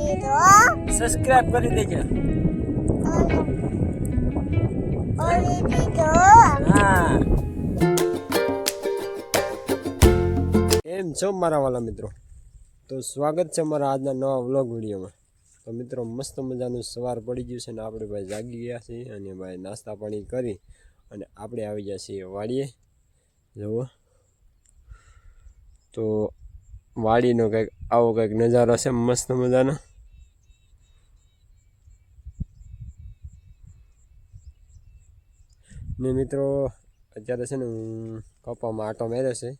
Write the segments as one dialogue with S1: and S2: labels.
S1: દીધો
S2: સબસ્ક્રાઇબ કરી દેજો.
S1: ઓલી દીધો
S2: હા. કેમ છો મારા વાલા મિત્રો? તો સ્વાગત છે મારા આજના નવા વ્લોગ વિડીયોમાં. તો મિત્રો મસ્ત મજાનું સવાર પડી ગયું છે ને આપણે ભાઈ જાગી ગયા છીએ અને ભાઈ નાસ્તા પાણી કરી અને આપણે આવી ગયા છીએ વાડીએ. જુઓ. તો વાડીનો કંઈક આવો કંઈક નજારો છે મસ્ત મજાનો. ને મિત્રો, અત્યારે છે ને હું કપામાં આટો મેર્યો છે.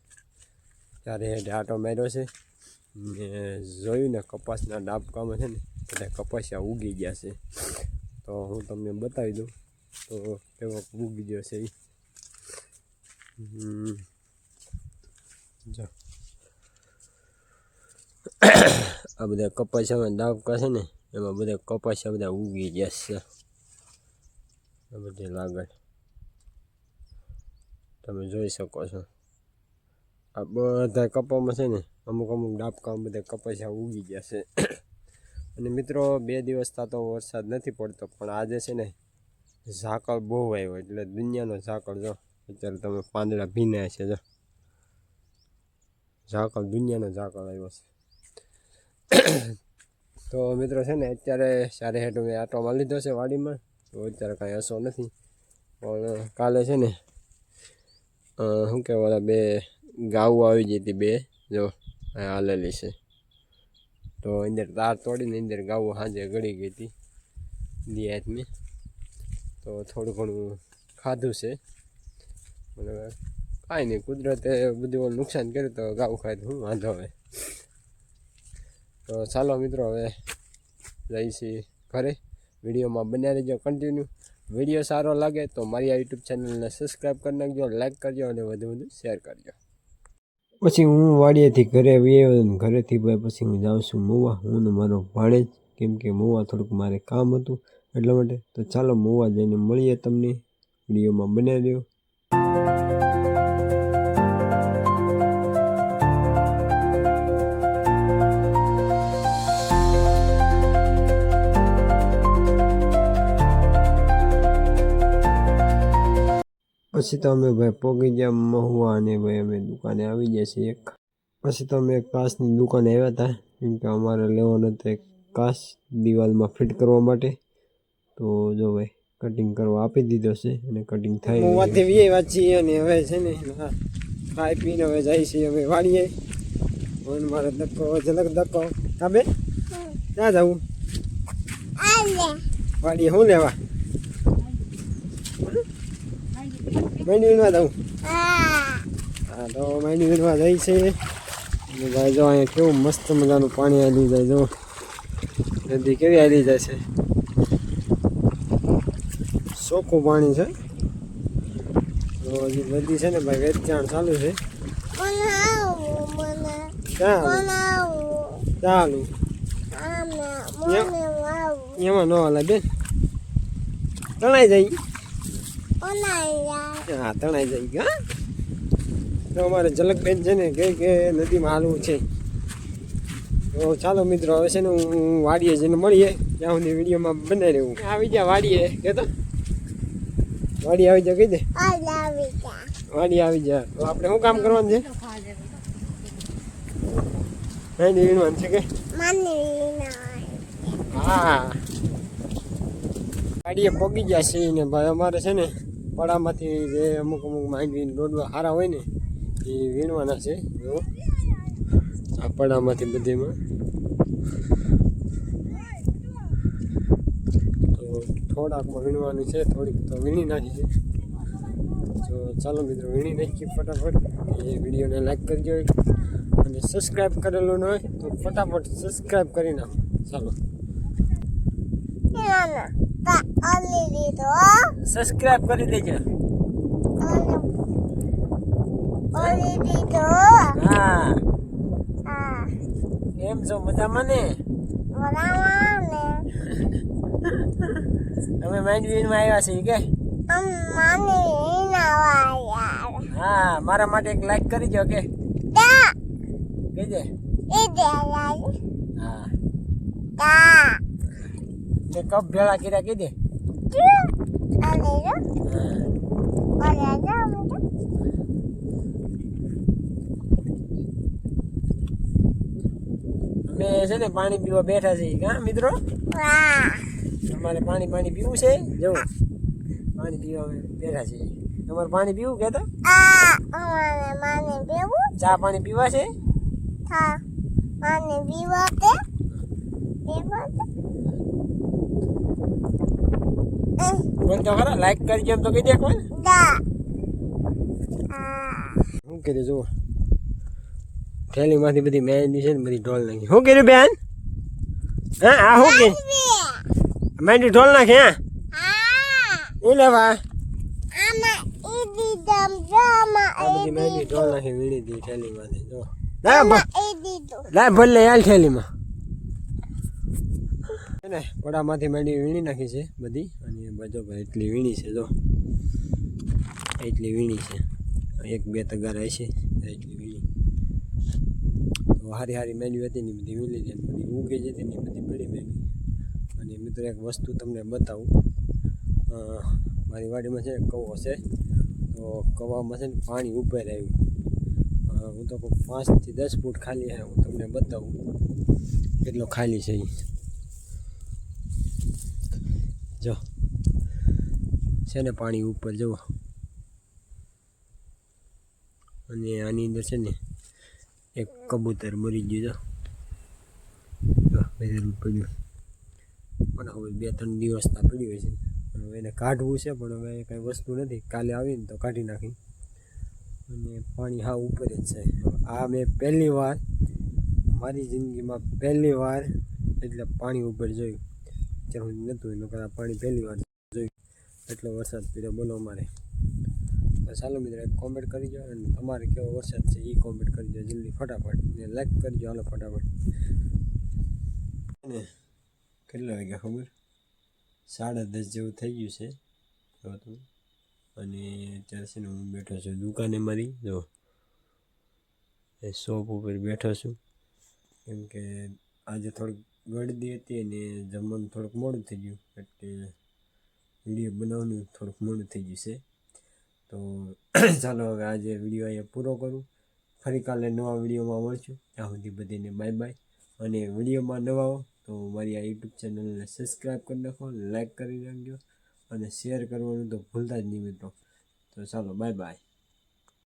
S2: ત્યારે હેઠે આટો મેર્યો છે. ને જોયું ને કપાસના ડાબકામાં છે ને બધા કપાસિયા ઉગી ગયા છે. તો હું તમને બતાવી દઉં તો કેવો ઉગી ગયો છે એ આ બધા કપાસિયામાં ડાબકા છે ને, એમાં બધા કપાસિયા બધા ઉગી ગયા છે. આ બધી લાગડ. તમે જોઈ શકો છો. આ બધા કપામાં છે ને, અમુક અમુક ડાબકામાં બધા કપાસિયા ઉગી ગયા છે. અને મિત્રો, બે દિવસ થતો વરસાદ નથી પડતો, પણ આજે છે ને, ઝાકળ બહુ આવ્યો, એટલે દુનિયાનો ઝાકળ જો. અત્યારે તમે પાંદડા ભીના છે જો. ઝાકળ, દુનિયાનો ઝાકળ આવ્યો છે. તો મિત્રો છે ને, અત્યારે સારે હેઠ મેં આટોમાં લીધો છે વાડીમાં. તો અત્યારે કાંઈ હસો નથી. પણ કાલે છે ને શું કહેવાય બે ગાઉ આવી ગઈ હતી બે, જો હાલેલી છે. તો અંદર તાર તોડીને અંદર ગાઉ સાંજે ગળી ગઈ હતી દિયાતની તો થોડું ઘણું ખાધું છે. બરાબર કાંઈ નહીં, કુદરતે બધું નુકસાન કર્યું તો ગાઉ ખાય શું વાંધો હવે તો ચાલો મિત્રો, હવે જઈશી ઘરે. વિડીયોમાં બન્યા રહેજો કન્ટિન્યુ વીડિયો સારો લાગે તો મારી આ યુટ્યુબ ચેનલને સબસ્ક્રાઈબ કરી નાખજો લાઈક કરજો અને વધુ વધુ શેર કરજો. પછી હું વાડિયાથી ઘરે આવ્યો ઘરેથી પછી હું જાઉં છું મોવા. હું ને મારો ભાણેજ કેમ કે મોવા થોડુંક મારે કામ હતું એટલા માટે. તો ચાલો મોવા જઈને મળીએ તમને વિડીયોમાં બને રહ્યો પછી તો અમે ભાઈ પોગી ગયા મહુવા અને ભાઈ અમે દુકાને આવી ગયા છીએ એક. પછી તો અમે એક કાચની દુકાને આવ્યા હતા કેમ કે અમારે લેવાનો હતો એક કાચ દિવાલમાં ફિટ કરવા માટે. તો જો ભાઈ કટિંગ કરવા આપી દીધો છે અને કટિંગ થાય વાતે વીએ વાંચીએ અને હવે છે ને ખાઈ પીને હવે જાય છે હવે વાળીએ. અને મારે ધક્કો ઝલક ધક્કો. હા બે ક્યાં જવું?
S1: વાળીએ
S2: વાડીએ શું લેવા? મંડીમાં જવું હા. તો વીણવા જાય છે. ભાઈ જો અહીંયા કેવું મસ્ત મજાનું પાણી આવી જાય જો. નદી કેવી આવી જાય છે. ચોખ્ખું પાણી છે. તો હજી નદી છે ને ભાઈ વેચાણ ચાલુ છે. ચાલુ. એમાં ન હાલે બેન. તણાઈ જાય. હા તણાઈ જાય હા. તો અમારે ઝલકબેન છે ને કે કે નદીમાં હાલવું છે. તો ચાલો મિત્રો હવે છે ને હું વાડીએ જઈને મળીએ. ત્યાં સુધી વિડીયોમાં બનાવી રહેવું. આવી જા વાડીએ કે તો. વાડી આવી જા કહી દે. વાડી આવી જા. તો આપણે શું કામ કરવાનું છે? નહીં વીણવાનું છે કે? હા. ગાડીએ પગી ગયા છે ને ભાઈ અમારે છે ને પડામાંથી જે અમુક અમુક માંડવીને દોડવા સારા હોય ને, એ વીણવાના છે. જો, આ પડામાંથી બધીમાં. તો થોડાકમાં વીણવાનું છે, થોડીક તો વીણી નાખી છે. તો ચાલો મિત્રો, વીણી નાખીએ ફટાફટ. એ વિડીયોને લાઈક કરજો. અને સબસ્ક્રાઈબ કરેલું ન હોય તો ફટાફટ સબસ્ક્રાઈબ કરી નાખો. ચાલો. સબસ્ક્રાઇબ કરી દેજો. હા.
S1: હા
S2: એમ છો મજામાં ને?
S1: બનાવવાને
S2: અમે માંડવીમાં આવ્યા છીએ કે?
S1: મને
S2: હા મારા માટે એક લાઈક કરી દો કે?
S1: કેજે
S2: હા.
S1: તા
S2: કપ ભેળા કર્યા કીધે.
S1: અમે
S2: છે ને પાણી પીવા બેઠા છે હા, મિત્રો? તમારે પાણી પાણી પીવું છે. જો પાણી પીવા બેઠા છે તમારે પાણી પીવું કે તો?
S1: આ અમારે માને બેવું
S2: ચા પાણી પીવા છે
S1: થા માને પીવા
S2: બોલ તો ખરા લાઈક કરજો એમ તો કહી દે
S1: કોઈ
S2: શું કર્યું જુઓ. થેલીમાંથી બધી મહેંદી છે ને બધી ઢોલ નાખી. શું કર્યું બેન? હા આ શું કે મહેંદી ઢોલ નાખી હા? એ લેવા. મહેંદી ઢોલ નાખી વીડી દી થેલીમાંથી જો લાય ભલે હાલ થેલીમાં. ને પડામાંથી મેડી વીણી નાખી છે બધી. અને બધો એટલી વીણી છે, જો. એટલી વીણી છે. એક, બે તગાર હશે, એટલી વીણી. હારી હારી મેન્યુ હતી ને બધી વીણી છે બધી ઉગે છે તેની બધી પડી મેન્યુ અને મિત્રો એક વસ્તુ તમને બતાવું. મારી વાડીમાં છે ને કવો છે. તો કવામાં છે ને પાણી ઉપર આવ્યું હું તો પાંચથી દસ ફૂટ ખાલી છે, હું તમને બતાવું. કેટલો ખાલી છે ઈ. જો છે ને પાણી ઉપર જવો અને આની અંદર છે ને એક કબૂતર મરી ગયું જો, પડ્યું. પણ હવે બે ત્રણ દિવસ ત્યાં પડ્યું હોય છે પણ હવે એને કાઢવું છે પણ હવે કાંઈ વસ્તુ નથી. કાલે આવીને તો કાઢી નાખી અને પાણી હા ઉપર જ છે. આ મેં પહેલી વાર મારી જિંદગીમાં પહેલી વાર એટલે પાણી ઉપર જોયું. જ્યારે હું નહોતું એનું આ પાણી પહેલી વાર જોયું. એટલો વરસાદ પીડ્યો, બોલો અમારે. ચાલો મિત્રો, એક કોમેન્ટ કરી દો અને તમારે કેવો વરસાદ છે એ કોમેન્ટ દો જલ્દી ફટાફટ. ને લાઈક કરજો હાલો ફટાફટ. અને કેટલા વાગ્યા ખબર? સાડા દસ જેવું થઈ ગયું છે. જો તમે અને અત્યારે છે ને હું બેઠો છું દુકાને મારી, જો. એ શોપ ઉપર બેઠો છું. કેમ કે આજે થોડીક ગળદી હતી અને જમવાનું થોડુંક મોડું થઈ ગયું. એટલે વીડિયો બનાવવાનું થોડુંક મોડું થઈ ગયું છે. તો ચાલો હવે આજે વીડિયો અહીંયા પૂરો કરું. ફરી કાલે નવા વિડીયોમાં મળશું. ત્યાં સુધી બધીને બાય બાય અને વિડીયોમાં નવા હો તો મારી આ યુટ્યુબ ચેનલને સબસ્ક્રાઈબ કરી નાખો લાઈક કરી નાખજો અને શેર કરવાનું તો ભૂલતા જ નહીં મિત્રો. તો ચાલો બાય બાય